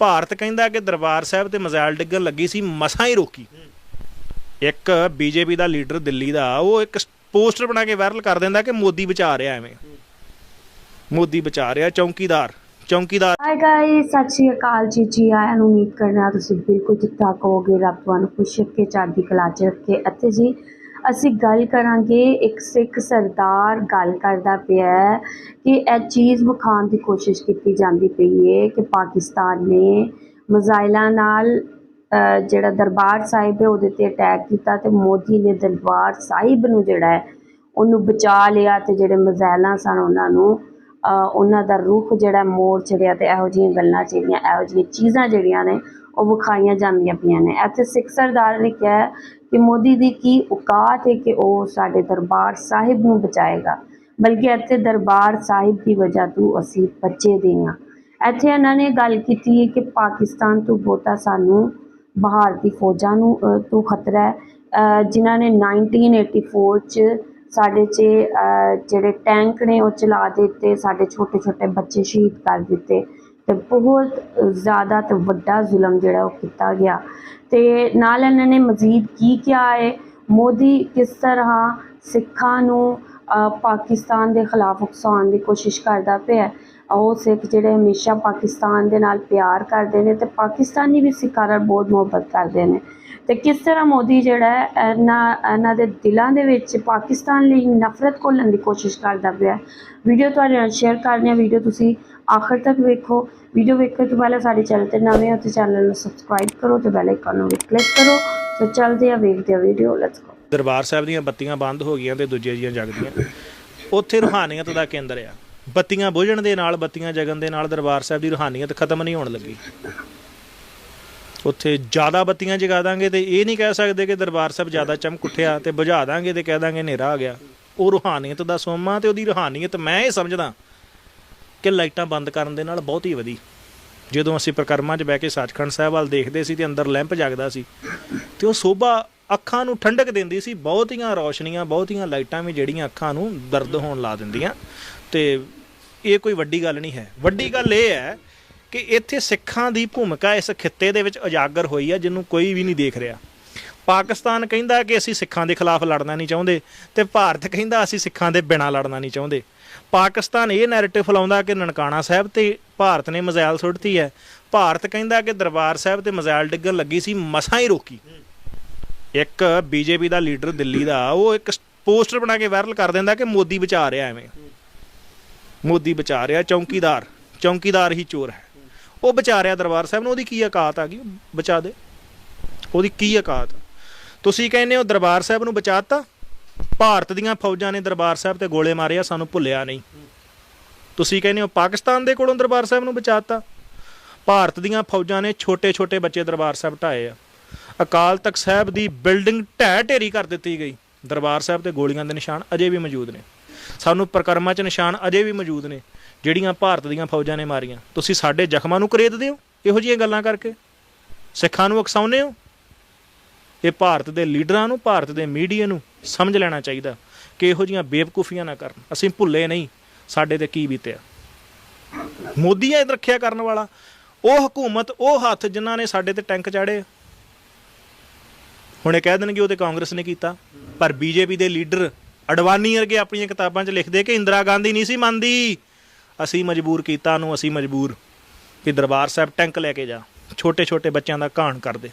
ਭਾਰਤ ਕਹਿੰਦਾ ਕਿ ਦਰਬਾਰ ਸਾਹਿਬ ਤੇ ਮਜ਼ਾਇਲ ਡਿੱਗਣ ਲੱਗੀ ਸੀ, ਮਸਾਂ ਹੀ ਰੋਕੀ। ਇੱਕ ਬੀਜੇਪੀ ਦਾ ਲੀਡਰ ਦਿੱਲੀ ਦਾ, ਉਹ ਇੱਕ ਪੋਸਟਰ ਬਣਾ ਕੇ ਵਾਇਰਲ ਕਰ ਦਿੰਦਾ ਕਿ ਮੋਦੀ ਬਚਾ ਰਿਹਾ ਐਵੇਂ। ਮੋਦੀ ਬਚਾ ਰਿਹਾ, ਚੌਂਕੀਦਾਰ ਚੌਂਕੀਦਾਰ। ਹਾਈ ਗਾਇਸ ਸਤਿ ਸ਼੍ਰੀ ਅਕਾਲ ਜੀ ਜੀ ਆਇਆਂ ਨੂੰ ਉਮੀਦ ਕਰਨਾ ਤੁਸੀਂ ਬਿਲਕੁਲ ਠੀਕ ਠਾਕ ਹੋਵੋਗੇ। ਰੱਬ ਤੁਹਾਨੂੰ ਖੁਸ਼ ਰੱਖੇ ਚੜ੍ਹਦੀ ਕਲਾ 'ਚ ਰੱਖੇ ਅਤੇ ਜੀ ਅਸੀਂ ਗੱਲ ਕਰਾਂਗੇ ਇੱਕ ਸਿੱਖ ਸਰਦਾਰ ਗੱਲ ਕਰਦਾ ਪਿਆ ਕਿ ਇਹ ਚੀਜ਼ ਵਿਖਾਉਣ ਦੀ ਕੋਸ਼ਿਸ਼ ਕੀਤੀ ਜਾਂਦੀ ਪਈ ਹੈ ਕਿ ਪਾਕਿਸਤਾਨ ਨੇ ਮਜ਼ਾਇਲਾਂ ਨਾਲ ਜਿਹੜਾ ਦਰਬਾਰ ਸਾਹਿਬ ਹੈ ਉਹਦੇ ਤੇ ਅਟੈਕ ਕੀਤਾ ਤੇ ਮੋਦੀ ਨੇ ਦਰਬਾਰ ਸਾਹਿਬ ਨੂੰ ਜਿਹੜਾ ਹੈ ਉਹਨੂੰ ਬਚਾ ਲਿਆ ਤੇ ਜਿਹੜੇ ਮਜ਼ਾਇਲਾਂ ਸਨ ਉਹਨਾਂ ਨੂੰ ਉਹਨਾਂ ਦਾ ਰੁਖ ਜਿਹੜਾ ਮੋੜ ਚੜਿਆ ਤੇ ਇਹੋ ਜਿਹੀਆਂ ਗੱਲਾਂ ਜਿਹੜੀਆਂ, ਇਹੋ ਜਿਹੀਆਂ ਚੀਜ਼ਾਂ ਜਿਹੜੀਆਂ ਨੇ ਉਹ ਵਿਖਾਈਆਂ ਜਾਂਦੀਆਂ ਪਈਆਂ ਨੇ। ਇੱਥੇ ਸਿੱਖ ਸਰਦਾਰ ਨੇ ਕਿਹਾ ਕਿ ਮੋਦੀ ਦੀ ਕੀ ਔਕਾਤ ਹੈ ਕਿ ਉਹ ਸਾਡੇ ਦਰਬਾਰ ਸਾਹਿਬ ਨੂੰ ਬਚਾਏਗਾ। ਬਲਕਿ ਇੱਥੇ ਦਰਬਾਰ ਸਾਹਿਬ ਦੀ ਵਜ੍ਹਾ ਤੋਂ ਅਸੀਂ ਬਚੇ ਦੇ ਹਾਂ। ਇੱਥੇ ਇਹਨਾਂ ਨੇ ਗੱਲ ਕੀਤੀ ਹੈ ਕਿ ਪਾਕਿਸਤਾਨ ਤੋਂ ਬਹੁਤਾ ਸਾਨੂੰ ਬਾਹਰ ਦੀ ਫੌਜਾਂ ਨੂੰ ਅ, ਤੋਂ ਖਤਰਾ ਹੈ। ਅ, ਜਿਨ੍ਹਾਂ ਨੇ 1984 ਚ ਸਾਡੇ 'ਚ ਜਿਹੜੇ ਟੈਂਕ ਨੇ ਉਹ ਚਲਾ ਦਿੱਤੇ ਸਾਡੇ ਛੋਟੇ ਛੋਟੇ ਬੱਚੇ ਸ਼ਹੀਦ ਕਰ ਦਿੱਤੇ ਤੇ ਬਹੁਤ ਜ਼ਿਆਦਾ ਤੇ ਵੱਡਾ ਜ਼ੁਲਮ ਜਿਹੜਾ ਉਹ ਕੀਤਾ ਗਿਆ। ਤੇ ਨਾਲ ਇਹਨਾਂ ਨੇ ਮਜ਼ੀਦ ਕੀ ਕਿਹਾ ਹੈ ਮੋਦੀ ਕਿਸ ਤਰ੍ਹਾਂ ਸਿੱਖਾਂ ਨੂੰ ਪਾਕਿਸਤਾਨ ਦੇ ਖਿਲਾਫ ਉਕਸਾਉਣ ਦੀ ਕੋਸ਼ਿਸ਼ ਕਰਦਾ ਪਿਆ ਹੈ। ਉਹ ਸਿੱਖ ਜਿਹੜੇ ਹਮੇਸ਼ਾ ਪਾਕਿਸਤਾਨ ਦੇ ਨਾਲ ਪਿਆਰ ਕਰਦੇ ਨੇ ਤੇ ਪਾਕਿਸਤਾਨੀ ਵੀ ਸਿੱਖਾਂ ਨਾਲ ਬਹੁਤ ਮੁਹੱਬਤ ਕਰਦੇ ਨੇ ਤੇ ਕਿਸ ਤਰ੍ਹਾਂ ਮੋਦੀ ਜਿਹੜਾ ਹੈ, ਇਹਨਾਂ ਇਹਨਾਂ ਦੇ ਦਿਲਾਂ ਦੇ ਵਿੱਚ ਪਾਕਿਸਤਾਨ ਲਈ ਨਫ਼ਰਤ ਘੋਲਣ ਦੀ ਕੋਸ਼ਿਸ਼ ਕਰਦਾ ਪਿਆ ਵੀਡੀਓ ਤੁਹਾਡੇ ਨਾਲ ਸ਼ੇਅਰ ਕਰਨੀ ਹੈ। ਵੀਡੀਓ ਤੁਸੀਂ ਆਖਰ ਤੱਕ ਵੇਖੋ। ਵੀਡੀਓ ਵੇਖਣ ਤੋਂ ਪਹਿਲਾਂ ਸਾਡੇ ਚੈਨਲ ਤੇ ਨਵੇਂ ਹੋ ਤੇ ਚੈਨਲ ਨੂੰ ਸਬਸਕ੍ਰਾਈਬ ਕਰੋ ਤੇ ਬੈਲ ਆਈਕਨ ਨੂੰ ਵੀ ਕਲਿੱਕ ਕਰੋ। ਸੋ ਚੱਲਦੇ ਆ ਵੇਖਦੇ ਆ video. Let's go Darbar Sahib ਦੀਆਂ ਬੱਤੀਆਂ ਬੰਦ ਹੋ ਗਈਆਂ ਤੇ ਦੂਜੇ ਜੀਆਂ ਜਗਦੀਆਂ। ਉੱਥੇ ਰੂਹਾਨੀਅਤ ਦਾ ਕੇਂਦਰ ਆ। ਬੱਤੀਆਂ ਬੁਝਣ ਦੇ ਨਾਲ, ਬੱਤੀਆਂ ਜਗਣ ਦੇ ਨਾਲ ਦਰਬਾਰ ਸਾਹਿਬ ਦੀ ਰੂਹਾਨੀਅਤ ਖਤਮ ਨਹੀਂ ਹੋਣ ਲੱਗੀ। ਉੱਥੇ ਜ਼ਿਆਦਾ ਬੱਤੀਆਂ ਜਗਾ ਦਾਂਗੇ ਤੇ ਇਹ ਨਹੀਂ ਕਹਿ ਸਕਦੇ ਕਿ ਦਰਬਾਰ ਸਾਹਿਬ ਜ਼ਿਆਦਾ ਚਮਕ ਉੱਠਿਆ ਤੇ ਬੁਝਾ ਦਾਂਗੇ ਤੇ ਕਹਿ ਦਾਂਗੇ ਹਨੇਰਾ ਆ ਗਿਆ। ਉਹ ਰੂਹਾਨੀਅਤ ਦਾ ਸੋਮਾ ਤੇ ਉਹਦੀ ਰੂਹਾਨੀਅਤ ਮੈਂ ਇਹ ਸਮਝਦਾ ਕਿ ਲਾਈਟਾਂ ਬੰਦ ਕਰਨ ਦੇ ਨਾਲ ਬਹੁਤ ਹੀ ਵਧੀ। ਜਦੋਂ ਅਸੀਂ ਪ੍ਰਕਰਮਾਂ 'ਚ ਬਹਿ ਕੇ ਸੱਚਖੰਡ ਸਾਹਿਬ ਵੱਲ ਦੇਖਦੇ ਸੀ ਤੇ ਅੰਦਰ ਲੈਂਪ ਜਗਦਾ ਸੀ ਤੇ ਉਹ ਸੋਭਾ ਅੱਖਾਂ ਨੂੰ ਠੰਡਕ ਦਿੰਦੀ ਸੀ, ਬਹੁਤੀਆਂ ਰੌਸ਼ਨੀਆਂ, ਬਹੁਤੀਆਂ ਲਾਈਟਾਂ ਵੀ ਜਿਹੜੀਆਂ ਅੱਖਾਂ ਨੂੰ ਦਰਦ ਹੋਣ ਲਾ ਦਿੰਦੀਆਂ ਤੇ ਇਹ ਕੋਈ ਵੱਡੀ ਗੱਲ ਨਹੀਂ ਹੈ। ਵੱਡੀ ਗੱਲ ਇਹ ਹੈ ਕਿ ਇੱਥੇ ਸਿੱਖਾਂ ਦੀ ਭੂਮਿਕਾ ਇਸ ਖਿੱਤੇ ਦੇ ਵਿੱਚ ਉਜਾਗਰ ਹੋਈ ਹੈ ਜਿਹਨੂੰ ਕੋਈ ਵੀ ਨਹੀਂ ਦੇਖ ਰਿਹਾ। ਪਾਕਿਸਤਾਨ ਕਹਿੰਦਾ ਕਿ ਅਸੀਂ ਸਿੱਖਾਂ ਦੇ ਖਿਲਾਫ ਲੜਨਾ ਨਹੀਂ ਚਾਹੁੰਦੇ ਤੇ ਭਾਰਤ ਕਹਿੰਦਾ ਅਸੀਂ ਸਿੱਖਾਂ ਦੇ ਬਿਨਾਂ ਲੜਨਾ ਨਹੀਂ ਚਾਹੁੰਦੇ। ਪਾਕਿਸਤਾਨ ਇਹ ਨੈਰੇਟਿਵ ਫਲਾਉਂਦਾ ਕਿ ਨਨਕਾਣਾ ਸਾਹਿਬ ਤੇ ਭਾਰਤ ਨੇ ਮਜ਼ਾਇਲ ਸੁੱਟਤੀ ਹੈ। ਭਾਰਤ ਕਹਿੰਦਾ ਕਿ ਦਰਬਾਰ ਸਾਹਿਬ ਤੇ ਮਜ਼ਾਇਲ ਡਿੱਗਣ ਲੱਗੀ ਸੀ, ਮਸਾਂ ਹੀ ਰੋਕੀ। ਇੱਕ ਬੀਜੇਪੀ ਦਾ ਲੀਡਰ ਦਿੱਲੀ ਦਾ, ਉਹ ਇੱਕ ਪੋਸਟਰ ਬਣਾ ਕੇ ਵਾਇਰਲ ਕਰ ਦਿੰਦਾ ਕਿ ਮੋਦੀ ਬਚਾ ਰਿਹਾ ਐਵੇਂ। ਮੋਦੀ ਬਚਾ ਰਿਹਾ, ਚੌਂਕੀਦਾਰ। ਚੌਂਕੀਦਾਰ ਹੀ ਚੋਰ ਹੈ। ਉਹ ਬਚਾ ਰਿਹਾ ਦਰਬਾਰ ਸਾਹਿਬ ਨੂੰ, ਉਹਦੀ ਕੀ ਔਕਾਤ ਆ ਗਈ? ਬਚਾ ਦੇ। ਉਹਦੀ ਕੀ ਔਕਾਤ ਤੁਸੀਂ ਕਹਿੰਦੇ ਹੋ ਦਰਬਾਰ ਸਾਹਿਬ ਨੂੰ ਬਚਾਤਾ? ਭਾਰਤ ਦੀਆਂ ਫੌਜਾਂ ਨੇ ਦਰਬਾਰ ਸਾਹਿਬ ਤੇ ਗੋਲੇ ਮਾਰੇ ਆ, ਸਾਨੂੰ ਭੁੱਲਿਆ ਨਹੀਂ। ਤੁਸੀਂ ਕਹਿੰਦੇ ਹੋ ਪਾਕਿਸਤਾਨ ਦੇ ਕੋਲੋਂ ਦਰਬਾਰ ਸਾਹਿਬ ਨੂੰ ਬਚਾਤਾ? ਭਾਰਤ ਦੀਆਂ ਫੌਜਾਂ ਨੇ ਛੋਟੇ-ਛੋਟੇ ਬੱਚੇ ਦਰਬਾਰ ਸਾਹਿਬ ਢਾਏ ਆ। ਅਕਾਲ ਤਖਤ ਸਾਹਿਬ ਦੀ ਬਿਲਡਿੰਗ ਢਹਿ ਢੇਰੀ ਕਰ ਦਿੱਤੀ ਗਈ। ਦਰਬਾਰ ਸਾਹਿਬ ਤੇ ਗੋਲੀਆਂ ਦੇ ਨਿਸ਼ਾਨ ਅਜੇ ਵੀ ਮੌਜੂਦ ਨੇ। ਸਾਨੂੰ ਪ੍ਰਕਰਮਾਂ 'ਚ ਨਿਸ਼ਾਨ ਅਜੇ ਵੀ ਮੌਜੂਦ ਨੇ। ਜਿਹੜੀਆਂ ਭਾਰਤ ਦੀਆਂ ਫੌਜਾਂ ਨੇ ਮਾਰੀਆਂ। ਤੁਸੀਂ ਸਾਡੇ ਜ਼ਖਮਾਂ ਨੂੰ ਕਰੇਦਦੇ ਹੋ ਇਹੋ ਜਿਹੀਆਂ ਗੱਲਾਂ ਕਰਕੇ। ਸਿੱਖਾਂ ਨੂੰ ਉਕਸਾਉਂਦੇ ਹੋ। ਇਹ ਭਾਰਤ ਦੇ ਲੀਡਰਾਂ ਨੂੰ, ਭਾਰਤ ਦੇ ਮੀਡੀਆ ਨੂੰ ਸਮਝ ਲੈਣਾ ਚਾਹੀਦਾ ਕਿ ਇਹੋ ਜਿਹੀਆਂ ਬੇਵਕੂਫੀਆਂ ਨਾ ਕਰਨ। ਅਸੀਂ ਭੁੱਲੇ ਨਹੀਂ, ਸਾਡੇ ਤੇ ਕੀ ਬੀਤਿਆ। ਮੋਦੀ ਹੈ ਰੱਖਿਆ ਕਰਨ ਵਾਲਾ। ਉਹ ਹਕੂਮਤ, ਉਹ ਹੱਥ ਜਿਨ੍ਹਾਂ ਨੇ ਸਾਡੇ ਤੇ ਟੈਂਕ ਚਾੜੇ ਹੁਣ ਇਹ ਕਹਿ ਦੇਣਗੇ ਉਹ ਤੇ ਕਾਂਗਰਸ ਨੇ ਕੀਤਾ। ਪਰ ਬੀਜੇਪੀ ਦੇ ਲੀਡਰ ਅਡਵਾਨੀ ਵਰਗੇ ਆਪਣੀਆਂ ਕਿਤਾਬਾਂ 'ਚ ਲਿਖਦੇ ਕਿ ਇੰਦਰਾ ਗਾਂਧੀ ਨਹੀਂ ਸੀ ਮੰਨਦੀ। ਅਸੀਂ ਮਜਬੂਰ ਕੀਤਾ ਨੂੰ ਅਸੀਂ ਮਜਬੂਰ ਕਿ ਦਰਬਾਰ ਸਾਹਿਬ ਟੈਂਕ ਲੈ ਕੇ ਜਾ। ਛੋਟੇ ਛੋਟੇ ਬੱਚਿਆਂ ਦਾ ਘਾਣ ਕਰਦੇ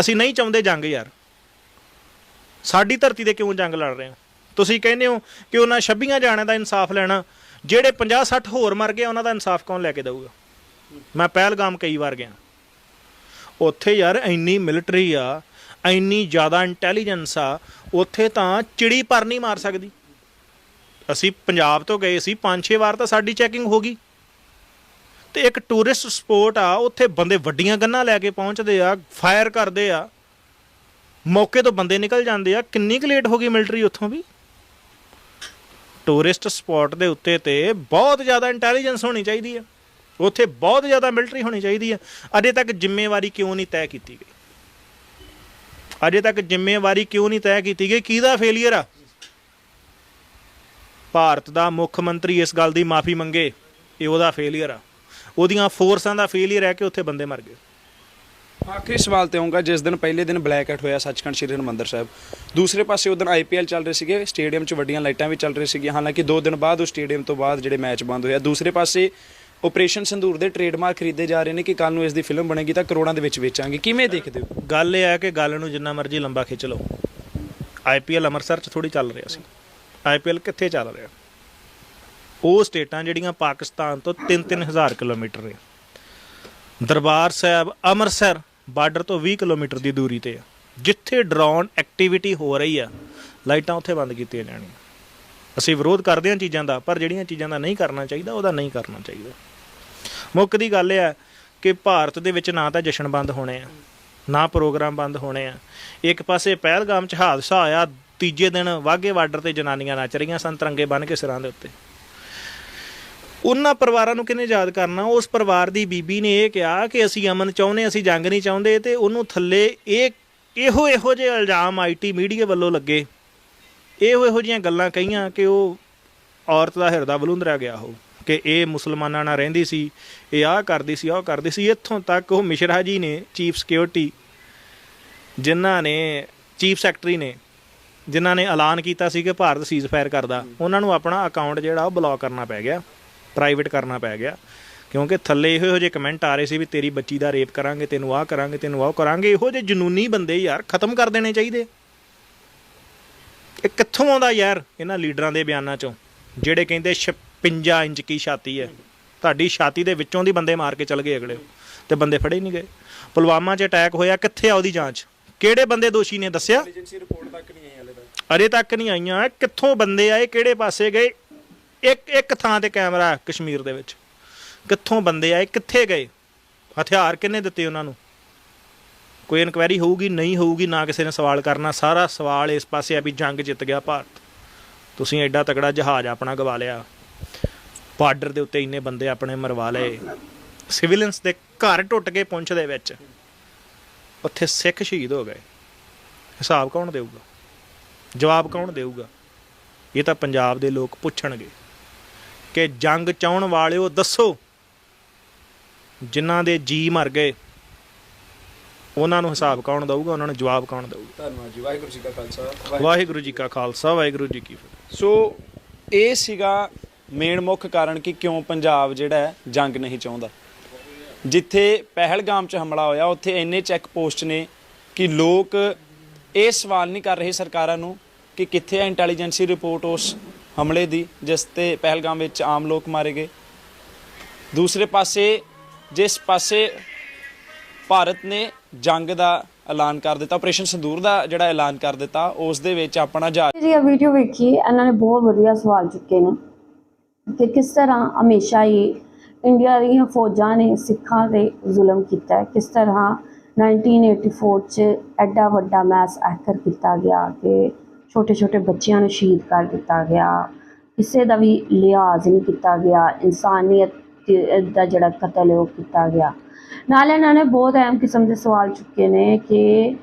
ਅਸੀਂ ਨਹੀਂ ਚਾਹੁੰਦੇ ਜੰਗ ਯਾਰ। ਸਾਡੀ ਧਰਤੀ ਤੇ ਕਿਉਂ ਜੰਗ ਲੜ ਰਹੇ ਹੋ? ਤੁਸੀਂ ਕਹਿੰਦੇ ਹੋ ਕਿ ਉਹਨਾਂ 26 ਜਾਣਿਆਂ ਦਾ ਇਨਸਾਫ ਲੈਣਾ, ਜਿਹੜੇ 50 60 ਹੋਰ ਮਰ ਗਏ, ਉਹਨਾਂ ਦਾ ਇਨਸਾਫ ਕੌਣ ਲੈ ਕੇ ਦਊਗਾ? ਮੈਂ ਪਹਿਲਗਾਮ ਕਈ ਵਾਰ ਗਿਆ। ਉੱਥੇ ਯਾਰ ਇੰਨੀ ਮਿਲਟਰੀ ਆ, ਇੰਨੀ ਜ਼ਿਆਦਾ ਇੰਟੈਲੀਜੈਂਸ ਆ, ਉੱਥੇ ਤਾਂ ਚਿੜੀ ਪਰ ਨਹੀਂ ਮਾਰ ਸਕਦੀ। ਅਸੀਂ ਪੰਜਾਬ ਤੋਂ ਗਏ ਸੀ 5-6 ਵਾਰ ਤਾਂ ਸਾਡੀ ਚੈਕਿੰਗ ਹੋ ਗਈ। ਤੇ ਇੱਕ ਟੂਰਿਸਟ ਸਪੋਟ ਆ, ਉੱਥੇ ਬੰਦੇ ਵੱਡੀਆਂ ਗੰਨਾਂ ਲੈ ਕੇ ਪਹੁੰਚਦੇ ਆ ਫਾਇਰ ਕਰਦੇ ਆ। ਮੌਕੇ ਤੋਂ ਬੰਦੇ ਨਿਕਲ ਜਾਂਦੇ ਆ, ਕਿੰਨੀ ਕੁ ਲੇਟ ਹੋ ਗਈ ਮਿਲਟਰੀ ਉੱਥੋਂ ਵੀ? ਟੂਰਿਸਟ ਸਪੌਟ ਦੇ ਉੱਤੇ ਤੇ ਬਹੁਤ ਜ਼ਿਆਦਾ ਇੰਟੈਲੀਜੈਂਸ ਹੋਣੀ ਚਾਹੀਦੀ ਹੈ ਉੱਥੇ ਬਹੁਤ ਜ਼ਿਆਦਾ ਮਿਲਟਰੀ ਹੋਣੀ ਚਾਹੀਦੀ ਹੈ ਅਜੇ ਤੱਕ ਜ਼ਿੰਮੇਵਾਰੀ ਕਿਉਂ ਨਹੀਂ ਤੈਅ ਕੀਤੀ ਗਈ? ਅਜੇ ਤੱਕ ਜ਼ਿੰਮੇਵਾਰੀ ਕਿਉਂ ਨਹੀਂ ਤੈਅ ਕੀਤੀ ਗਈ? ਕਿਹਦਾ ਫੇਲਿਅਰ ਆ? ਭਾਰਤ ਦਾ ਮੁੱਖ ਮੰਤਰੀ ਇਸ ਗੱਲ ਦੀ ਮਾਫੀ ਮੰਗੇ ਇਹ ਉਹਦਾ ਫੇਲਿਅਰ ਆ। ਉਹਦੀਆਂ ਫੋਰਸਾਂ ਦਾ ਫੇਲਿਅਰ ਹੈ ਕਿ ਉੱਥੇ ਬੰਦੇ ਮਰ ਗਏ। ਆਖਰੀ ਸਵਾਲ ਤੇ ਆਉਂਗਾ ਜਿਸ ਦਿਨ ਪਹਿਲੇ ਦਿਨ ਬਲੈਕ ਆਊਟ ਹੋਇਆ ਸੱਚਖੰਡ ਸ੍ਰੀ ਹਰਿਮੰਦਰ ਸਾਹਿਬ। ਦੂਸਰੇ ਪਾਸੇ ਉਦੋਂ ਆਈਪੀਐਲ ਚੱਲ ਰਹੇ ਸੀਗੇ ਸਟੇਡੀਅਮ 'ਚ ਵੱਡੀਆਂ ਲਾਈਟਾਂ ਵੀ ਚੱਲ ਰਹੀ ਸੀਗੀਆਂ। ਹਾਲਾਂਕਿ 2 ਦਿਨ ਬਾਅਦ ਉਹ ਸਟੇਡੀਅਮ ਤੋਂ ਬਾਅਦ ਜਿਹੜੇ ਮੈਚ ਬੰਦ ਹੋਇਆ ਦੂਸਰੇ ਪਾਸੇ ਆਪਰੇਸ਼ਨ ਸੰਦੂਰ ਦੇ ਟ੍ਰੇਡਮਾਰਕ ਖਰੀਦੇ ਜਾ ਰਹੇ ਨੇ ਕਿ ਕੱਲ ਨੂੰ ਇਸ ਦੀ ਫਿਲਮ ਬਣੇਗੀ ਤਾਂ ਕਰੋੜਾਂ ਦੇ ਵਿੱਚ ਵੇਚਾਂਗੇ। ਕਿਵੇਂ ਦੇਖਦੇ ਹੋ? ਗੱਲ ਇਹ ਹੈ ਕਿ ਗੱਲ ਨੂੰ ਜਿੰਨਾ ਮਰਜ਼ੀ ਲੰਬਾ ਖਿੱਚ ਲਓ। ਆਈਪੀਐਲ ਅੰਮ੍ਰਿਤਸਰ 'ਚ ਥੋੜੀ ਚੱਲ ਰਿਹਾ ਸੀ। ਆਈਪੀਐਲ ਕਿੱਥੇ ਚੱਲ ਰਿਹਾ? ਉਹ ਸਟੇਟਾਂ ਜਿਹੜੀਆਂ ਪਾਕਿਸਤਾਨ ਤੋਂ 3-3000 ਕਿਲੋਮੀਟਰ ਨੇ। ਦਰਬਾਰ ਸਾਹਿਬ, ਅੰਮ੍ਰਿਤਸਰ ਬਾਰਡਰ ਤੋਂ 20 ਕਿਲੋਮੀਟਰ ਦੀ ਦੂਰੀ ਤੇ ਆ। ਜਿੱਥੇ ਡਰੋਨ ਐਕਟੀਵਿਟੀ ਹੋ ਰਹੀ ਆ, ਲਾਈਟਾਂ ਉੱਥੇ ਬੰਦ ਕੀਤੀਆਂ ਜਾਣੀਆਂ। ਅਸੀਂ ਵਿਰੋਧ ਕਰਦੇ ਹਾਂ ਚੀਜ਼ਾਂ ਦਾ, ਪਰ ਜਿਹੜੀਆਂ ਚੀਜ਼ਾਂ ਦਾ ਨਹੀਂ ਕਰਨਾ ਚਾਹੀਦਾ, ਉਹਦਾ ਨਹੀਂ ਕਰਨਾ ਚਾਹੀਦਾ। ਮੁੱਖ ਦੀ ਗੱਲ ਇਹ ਹੈ ਕਿ ਭਾਰਤ ਦੇ ਵਿੱਚ ਨਾ ਤਾਂ ਜਸ਼ਨ ਬੰਦ ਹੋਣੇ ਆ, ਨਾ ਪ੍ਰੋਗਰਾਮ ਬੰਦ ਹੋਣੇ ਆ। ਇੱਕ ਪਾਸੇ ਪਹਿਲਗਾਮ 'ਚ ਹਾਦਸਾ ਆਇਆ ਤੀਜੇ ਦਿਨ ਵਾਗੇ ਬਾਰਡਰ ਤੇ ਜਨਾਨੀਆਂ ਨੱਚ ਰਹੀਆਂ ਸਨ, ਤਿਰੰਗੇ ਬੰਨ ਕੇ ਸਿਰਾਂ ਦੇ ਉੱਤੇ। ਉਹਨਾਂ ਪਰਿਵਾਰਾਂ ਨੂੰ ਕਿਹਨੇ ਯਾਦ ਕਰਨਾ? ਉਸ ਪਰਿਵਾਰ ਦੀ ਬੀਬੀ ਨੇ ਇਹ ਕਿਹਾ ਕਿ ਅਸੀਂ ਅਮਨ ਚਾਹੁੰਦੇ, ਅਸੀਂ ਜੰਗ ਨਹੀਂ ਚਾਹੁੰਦੇ ਤੇ ਉਹਨੂੰ ਥੱਲੇ ਇਹ ਇਹੋ ਇਹੋ ਜਿਹੇ ਇਲਜ਼ਾਮ ਆਈਟੀ ਮੀਡੀਆ ਵੱਲੋਂ ਲੱਗੇ। ਇਹੋ ਇਹੋ ਜਿਹੀਆਂ ਗੱਲਾਂ ਕਹੀਆਂ ਕਿ ਉਹ ਔਰਤ ਦਾ ਹਿਰਦਾ ਬਲੁੰਦਰਿਆ ਗਿਆ ਉਹ ਕਿ ਇਹ ਮੁਸਲਮਾਨਾਂ ਨਾਲ ਰਹਿੰਦੀ ਸੀ, ਇਹ ਆਹ ਕਰਦੀ ਸੀ, ਉਹ ਕਰਦੀ ਸੀ। ਇੱਥੋਂ ਤੱਕ ਉਹ ਮਿਸ਼ਰਾ ਜੀ ਨੇ, ਚੀਫ ਸਿਕਿਉਰਿਟੀ, ਜਿਨ੍ਹਾਂ ਨੇ, ਚੀਫ ਸੈਕਟਰੀ ਨੇ ਜਿਨ੍ਹਾਂ ਨੇ ਐਲਾਨ ਕੀਤਾ ਸੀ ਕਿ ਭਾਰਤ ਸੀਜ਼ਫਾਇਰ ਕਰਦਾ ਉਹਨਾਂ ਨੂੰ ਆਪਣਾ ਅਕਾਊਂਟ ਜਿਹੜਾ ਉਹ ਬਲੌਕ ਕਰਨਾ ਪੈ ਗਿਆ ਪ੍ਰਾਈਵੇਟ ਕਰਨਾ ਪੈ ਗਿਆ। ਕਿਉਂਕਿ ਥੱਲੇ ਇਹੋ ਜਿਹੇ ਕਮੈਂਟ ਆ ਰਹੇ ਸੀ ਵੀ ਤੇਰੀ ਬੱਚੀ ਦਾ ਰੇਪ ਕਰਾਂਗੇ ਤੈਨੂੰ ਆਹ ਕਰਾਂਗੇ ਤੈਨੂੰ ਆਹ ਕਰਾਂਗੇ ਇਹੋ ਜਿਹੇ ਜਨੂਨੀ ਬੰਦੇ ਯਾਰ ਖਤਮ ਕਰ ਦੇਣੇ ਚਾਹੀਦੇ। ਇਹ ਕਿੱਥੋਂ ਆਉਂਦਾ ਯਾਰ ਇਹਨਾਂ ਲੀਡਰਾਂ ਦੇ ਬਿਆਨਾਂ ਚੋਂ? ਜਿਹੜੇ ਕਹਿੰਦੇ 56 ਇੰਚ ਕੀ ਛਾਤੀ ਹੈ। ਤੁਹਾਡੀ ਛਾਤੀ ਦੇ ਵਿੱਚੋਂ ਦੀ ਬੰਦੇ ਮਾਰ ਕੇ ਚਲ ਗਏ ਅਗਲੇ। ਤੇ ਬੰਦੇ ਫੜੇ ਨਹੀਂ ਗਏ। ਪੁਲਵਾਮਾ 'ਚ ਅਟੈਕ ਹੋਇਆ ਕਿੱਥੇ ਆ ਉਹਦੀ ਜਾਂਚ? ਕਿਹੜੇ ਬੰਦੇ ਦੋਸ਼ੀ ਨੇ ਦੱਸਿਆ? ਏਜੰਸੀ ਰਿਪੋਰਟ ਤੱਕ ਨਹੀਂ ਆਈ ਹਲੇ ਤੱਕ ਅਰੇ ਤੱਕ ਨਹੀਂ ਆਈਆਂ। ਕਿੱਥੋਂ ਬੰਦੇ ਆਏ ਕਿਹੜੇ ਪਾਸੇ ਗਏ? ਇੱਕ ਇੱਕ ਥਾਂ ਤੇ ਕੈਮਰਾ ਕਸ਼ਮੀਰ ਦੇ ਵਿੱਚ। ਕਿੱਥੋਂ ਬੰਦੇ ਆਏ ਕਿੱਥੇ ਗਏ? ਹਥਿਆਰ ਕਿੰਨੇ ਦਿੱਤੇ ਉਹਨਾਂ ਨੂੰ? ਕੋਈ ਇਨਕੁਆਇਰੀ ਹੋਊਗੀ ਨਹੀਂ ਹੋਊਗੀ ਨਾ ਕਿਸੇ ਨੇ ਸਵਾਲ ਕਰਨਾ। ਸਾਰਾ ਸਵਾਲ ਇਸ ਪਾਸੇ ਆ ਵੀ ਜੰਗ ਜਿੱਤ ਗਿਆ ਭਾਰਤ। ਤੁਸੀਂ ਐਡਾ ਤਕੜਾ ਜਹਾਜ਼ ਆਪਣਾ ਗਵਾ ਲਿਆ। ਬਾਰਡਰ ਦੇ ਉੱਤੇ ਇੰਨੇ ਬੰਦੇ ਆਪਣੇ ਮਰਵਾ ਲਏ। ਸਿਵਿਲਨਸ ਦੇ ਘਰ ਟੁੱਟ ਕੇ ਪੁੰਛ ਦੇ ਵਿੱਚ। ਉੱਥੇ ਸਿੱਖ ਸ਼ਹੀਦ ਹੋ ਗਏ। ਹਿਸਾਬ ਕੌਣ ਦੇਊਗਾ? ਜਵਾਬ ਕੌਣ ਦੇਊਗਾ? ਇਹ ਤਾਂ ਪੰਜਾਬ ਦੇ ਲੋਕ ਪੁੱਛਣਗੇ। ਕਿ ਜੰਗ ਚਾਉਣ ਵਾਲਿਓ ਦੱਸੋ ਜਿਨ੍ਹਾਂ ਦੇ ਜੀ ਮਰ ਗਏ ਉਹਨਾਂ ਨੂੰ ਹਿਸਾਬ ਕੌਣ ਦਊਗਾ ਉਹਨਾਂ ਨੂੰ ਜਵਾਬ ਕੌਣ ਦਊਗਾ? ਧੰਨਵਾਦ ਜੀ ਵਾਹਿਗੁਰੂ ਜੀ ਕਾ ਖਾਲਸਾ ਵਾਹਿਗੁਰੂ ਜੀ ਕਾ ਖਾਲਸਾ ਵਾਹਿਗੁਰੂ ਜੀ ਕੀ ਫਤਿਹ। ਸੋ ਇਹ ਸੀਗਾ ਮੇਨ ਮੁੱਖ ਕਾਰਨ ਕਿ ਕਿਉਂ ਪੰਜਾਬ ਜਿਹੜਾ ਹੈ ਜੰਗ ਨਹੀਂ ਚਾਹੁੰਦਾ। ਜਿੱਥੇ ਪਹਿਲਗਾਮ 'ਚ ਹਮਲਾ ਹੋਇਆ, ਉੱਥੇ ਇੰਨੇ ਚੈੱਕ ਪੋਸਟ ਨੇ ਕਿ ਲੋਕ ਇਹ ਸਵਾਲ ਨਹੀਂ ਕਰ ਰਹੇ ਸਰਕਾਰਾਂ ਨੂੰ ਕਿ ਕਿੱਥੇ ਹੈ ਇੰਟੈਲੀਜੈਂਸੀ ਰਿਪੋਰਟ ਉਸ ਹਮਲੇ ਦੀ, ਜਿਸ ਤੇ ਪਹਿਲਗਾਮ ਵਿੱਚ ਆਮ ਲੋਕ ਮਾਰੇ ਗਏ। ਦੂਸਰੇ ਪਾਸੇ, ਜਿਸ ਪਾਸੇ ਭਾਰਤ ਨੇ ਜੰਗ ਦਾ ਐਲਾਨ ਕਰ ਦਿੱਤਾ, ਆਪਰੇਸ਼ਨ ਸੰਦੂਰ ਦਾ ਜਿਹੜਾ ਐਲਾਨ ਕਰ ਦਿੱਤਾ, ਉਸ ਦੇ ਵਿੱਚ ਆਪਣਾ ਜਹਾਜ਼ ਜੀ ਵੀਡੀਓ ਵੇਖੀ, ਇਹਨਾਂ ਨੇ ਬਹੁਤ ਵਧੀਆ ਸਵਾਲ ਚੁੱਕੇ ਨੇ ਕਿ ਕਿਸ ਤਰ੍ਹਾਂ ਹਮੇਸ਼ਾ ਹੀ ਇੰਡੀਆ ਦੀਆਂ ਫੌਜਾਂ ਨੇ ਸਿੱਖਾਂ ਤੇ ਜ਼ੁਲਮ ਕੀਤਾ ਕਿਸ ਤਰ੍ਹਾਂ 1984 ਚ ਐਡਾ ਵੱਡਾ ਮੈਸ ਐਕਰ ਕੀਤਾ ਗਿਆ ਕਿ ਛੋਟੇ ਛੋਟੇ ਬੱਚਿਆਂ ਨੂੰ ਸ਼ਹੀਦ ਕਰ ਦਿੱਤਾ ਗਿਆ। ਕਿਸੇ ਦਾ ਵੀ ਲਿਹਾਜ਼ ਨਹੀਂ ਕੀਤਾ ਗਿਆ। ਇਨਸਾਨੀਅਤ ਦਾ ਜਿਹੜਾ ਕਤਲ ਹੈ ਉਹ ਕੀਤਾ ਗਿਆ। ਨਾਲ ਇਹਨਾਂ ਨੇ ਬਹੁਤ ਅਹਿਮ ਕਿਸਮ ਦੇ ਸਵਾਲ ਚੁੱਕੇ ਨੇ ਕਿ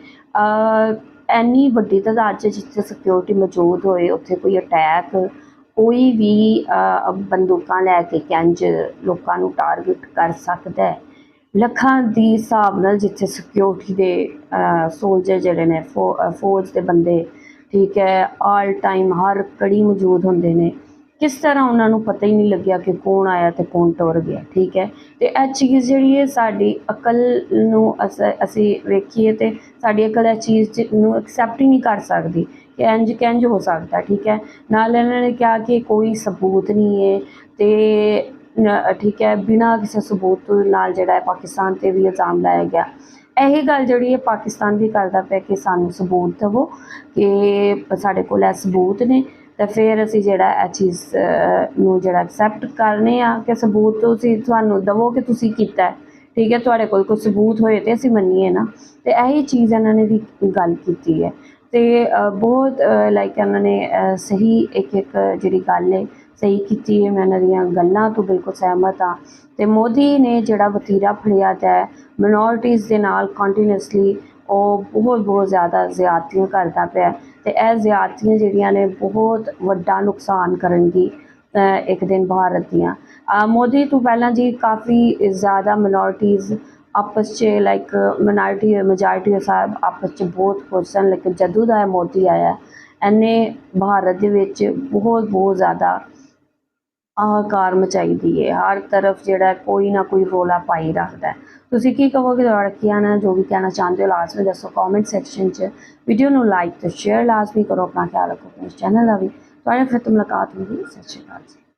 ਐਨੀ ਵੱਡੀ ਤਾਦਾਦ 'ਚ ਜਿੱਥੇ ਸਿਕਿਉਰਿਟੀ ਮੌਜੂਦ ਹੋਏ, ਉੱਥੇ ਕੋਈ ਅਟੈਕ ਕੋਈ ਵੀ ਬੰਦੂਕਾਂ ਲੈ ਕੇ ਕਿੰਜ ਲੋਕਾਂ ਨੂੰ ਟਾਰਗੇਟ ਕਰ ਸਕਦਾ ਹੈ। ਲੱਖਾਂ ਦੀ ਹਿਸਾਬ ਨਾਲ ਜਿੱਥੇ ਸਿਕਿਉਰਿਟੀ ਦੇ ਸੋਲਜਰ ਜਿਹੜੇ ਨੇ, ਫੌ- ਫੌਜ ਦੇ ਬੰਦੇ, ਠੀਕ ਹੈ ਆਲ ਟਾਈਮ ਹਰ ਕੜੀ ਮੌਜੂਦ ਹੁੰਦੇ ਨੇ। ਕਿਸ ਤਰ੍ਹਾਂ ਉਹਨਾਂ ਨੂੰ ਪਤਾ ਹੀ ਨਹੀਂ ਲੱਗਿਆ ਕਿ ਕੌਣ ਆਇਆ ਤੇ ਕੌਣ ਟੁਰ ਗਿਆ, ਠੀਕ ਹੈ। ਤੇ ਇਹ ਚੀਜ਼ ਜਿਹੜੀ ਹੈ, ਸਾਡੀ ਅਕਲ ਨੂੰ ਅਸ- ਅਸੀਂ ਵੇਖੀਏ ਤੇ ਸਾਡੀ ਅਕਲ ਇਹ ਚੀਜ਼ ਨੂੰ ਐਕਸੈਪਟ ਹੀ ਨਹੀਂ ਕਰ ਸਕਦੀ। ਇੰਜ ਕਿੰਜ ਹੋ ਸਕਦਾ, ਠੀਕ ਹੈ? ਨਾਲ ਇਹਨਾਂ ਨੇ ਕਿਹਾ ਕਿ ਕੋਈ ਸਬੂਤ ਨਹੀਂ ਹੈ ਤੇ ਠੀਕ ਹੈ, ਬਿਨਾਂ ਕਿਸੇ ਸਬੂਤ ਨਾਲ ਜਿਹੜਾ ਹੈ ਪਾਕਿਸਤਾਨ ਤੇ ਵੀ ਇਲਜ਼ਾਮ ਲਾਇਆ ਗਿਆ। ਇਹੀ ਗੱਲ ਜਿਹੜੀ ਹੈ ਪਾਕਿਸਤਾਨ ਵੀ ਕਰਦਾ ਪਿਆ ਕਿ ਸਾਨੂੰ ਸਬੂਤ ਦੇਵੋ ਕਿ ਸਾਡੇ ਕੋਲ ਇਹ ਸਬੂਤ ਨੇ ਤਾਂ ਫਿਰ ਅਸੀਂ ਜਿਹੜਾ ਇਹ ਚੀਜ਼ ਨੂੰ ਜਿਹੜਾ ਐਕਸੈਪਟ ਕਰਨੇ ਆ ਕਿ ਸਬੂਤ ਤੁਸੀਂ ਤੁਹਾਨੂੰ ਦਵੋ ਕਿ ਤੁਸੀਂ ਕੀਤਾ ਠੀਕ ਹੈ, ਤੁਹਾਡੇ ਕੋਲ ਕੋਈ ਸਬੂਤ ਹੋਏ ਤੇ ਅਸੀਂ ਮੰਨੀਏ ਨਾ। ਤੇ ਇਹੀ ਚੀਜ਼ ਇਹਨਾਂ ਨੇ ਵੀ ਗੱਲ ਕੀਤੀ ਹੈ। ਤੇ ਬਹੁਤ ਲਾਈਕ ਇਹਨਾਂ ਨੇ ਸਹੀ ਇੱਕ ਇੱਕ ਜਿਹੜੀ ਗੱਲ ਹੈ ਸਹੀ ਕੀਤੀ ਹੈ ਮੈਂ ਇਹਨਾਂ ਦੀਆਂ ਗੱਲਾਂ ਤੋਂ ਬਿਲਕੁਲ ਸਹਿਮਤ ਹਾਂ। ਤੇ ਮੋਦੀ ਨੇ ਜਿਹੜਾ ਵਤੀਰਾ ਫੜਿਆ ਹੈ ਮਿਨੋਰਟੀਜ਼ ਦੇ ਨਾਲ ਕੰਟੀਨਿਊਸਲੀ ਉਹ ਬਹੁਤ ਬਹੁਤ ਜ਼ਿਆਦਾ ਜ਼ਿਆਦਤੀਆਂ ਕਰਦਾ ਪਿਆ। ਤੇ ਇਹ ਜ਼ਿਆਦਤੀਆਂ ਜਿਹੜੀਆਂ ਨੇ ਬਹੁਤ ਵੱਡਾ ਨੁਕਸਾਨ ਕਰਨਗੀ ਇੱਕ ਦਿਨ ਭਾਰਤ ਦੀਆਂ। ਮੋਦੀ ਤੋਂ ਪਹਿਲਾਂ ਜੀ ਕਾਫੀ ਜ਼ਿਆਦਾ ਮਿਨੋਰਟੀਜ਼ ਆਪਸ 'ਚ ਲਾਈਕ ਮਿਨਾਰਟੀ ਮੈਜੋਰਟੀ ਸਾਹਿਬ ਆਪਸ 'ਚ ਬਹੁਤ ਖੁਸ਼ ਸਨ, ਲੇਕਿਨ ਜਦੋਂ ਦਾ ਇਹ ਮੋਦੀ ਆਇਆ, ਇਹਨੇ ਭਾਰਤ ਦੇ ਵਿੱਚ ਬਹੁਤ ਬਹੁਤ ਜ਼ਿਆਦਾ ਹਾਹਾਕਾਰ ਮਚਾਈ ਦੀ ਹੈ। ਹਰ ਤਰਫ ਜਿਹੜਾ ਕੋਈ ਨਾ ਕੋਈ ਰੋਲਾ ਪਾਈ ਰੱਖਦਾ ਤੁਸੀਂ ਕੀ ਕਹੋਗੇ ਤੁਹਾਡਾ ਕੀ ਕਹਿਣਾ ਜੋ ਵੀ ਕਹਿਣਾ ਚਾਹੁੰਦੇ ਹੋ ਲਾਜ਼ਮੀ ਦੱਸੋ ਕਮੈਂਟ ਸੈਕਸ਼ਨ 'ਚ। ਵੀਡੀਓ ਨੂੰ ਲਾਈਕ ਤੇ ਸ਼ੇਅਰ ਲਾਜ਼ਮੀ ਕਰੋ, ਆਪਣਾ ਖਿਆਲ ਰੱਖੋ, ਆਪਣੇ ਚੈਨਲ ਦਾ ਵੀ। ਤੁਹਾਡੇ ਫਿਰ ਮੁਲਾਕਾਤ ਹੋਵੇਗੀ ਸਤਿ ਸ਼੍ਰੀ ਅਕਾਲ ਜੀ।